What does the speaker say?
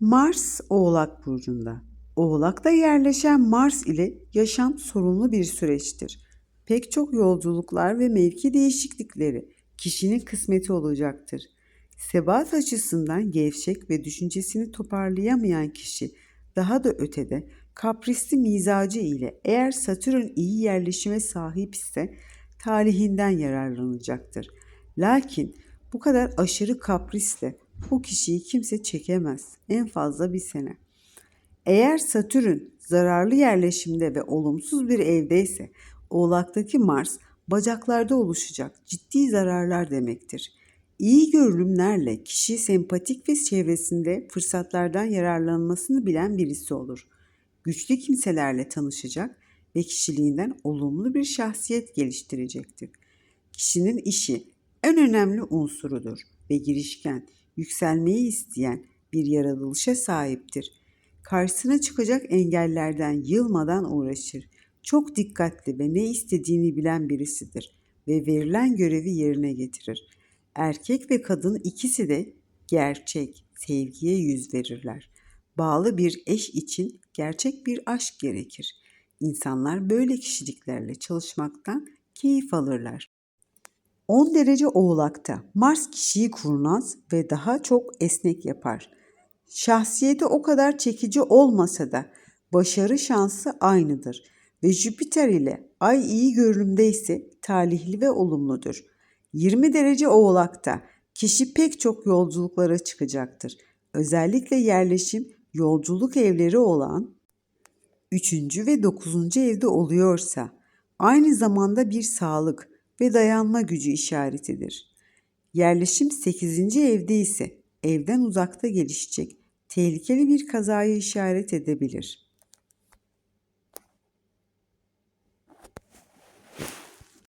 Mars Oğlak burcunda. Oğlak'ta yerleşen Mars ile yaşam sorunlu bir süreçtir. Pek çok yolculuklar ve mevki değişiklikleri kişinin kısmeti olacaktır. Sebat açısından gevşek ve düşüncesini toparlayamayan kişi daha da ötede kaprisli mizacı ile eğer Satürn iyi yerleşime sahip ise talihinden yararlanacaktır. Lakin bu kadar aşırı kaprisle bu kişiyi kimse çekemez. En fazla bir sene. Eğer Satürn zararlı yerleşimde ve olumsuz bir evdeyse Oğlak'taki Mars bacaklarda oluşacak ciddi zararlar demektir. İyi görünümlerle kişi sempatik ve çevresinde fırsatlardan yararlanmasını bilen birisi olur. Güçlü kimselerle tanışacak ve kişiliğinden olumlu bir şahsiyet geliştirecektir. Kişinin işi en önemli unsurudur ve girişken, yükselmeyi isteyen bir yaratılışa sahiptir. Karşısına çıkacak engellerden yılmadan uğraşır. Çok dikkatli ve ne istediğini bilen birisidir ve verilen görevi yerine getirir. Erkek ve kadın ikisi de gerçek, sevgiye yüz verirler. Bağlı bir eş için gerçek bir aşk gerekir. İnsanlar böyle kişiliklerle çalışmaktan keyif alırlar. 10 derece oğlakta Mars kişiyi kurnaz ve daha çok esnek yapar. Şahsiyeti o kadar çekici olmasa da başarı şansı aynıdır ve Jüpiter ile Ay iyi görünümdeyse talihli ve olumludur. 20 derece oğlakta kişi pek çok yolculuklara çıkacaktır. Özellikle yerleşim yolculuk evleri olan 3. ve 9. evde oluyorsa aynı zamanda bir sağlık ve dayanma gücü işaretidir. Yerleşim 8. evde ise evden uzakta gelişecek tehlikeli bir kazayı işaret edebilir.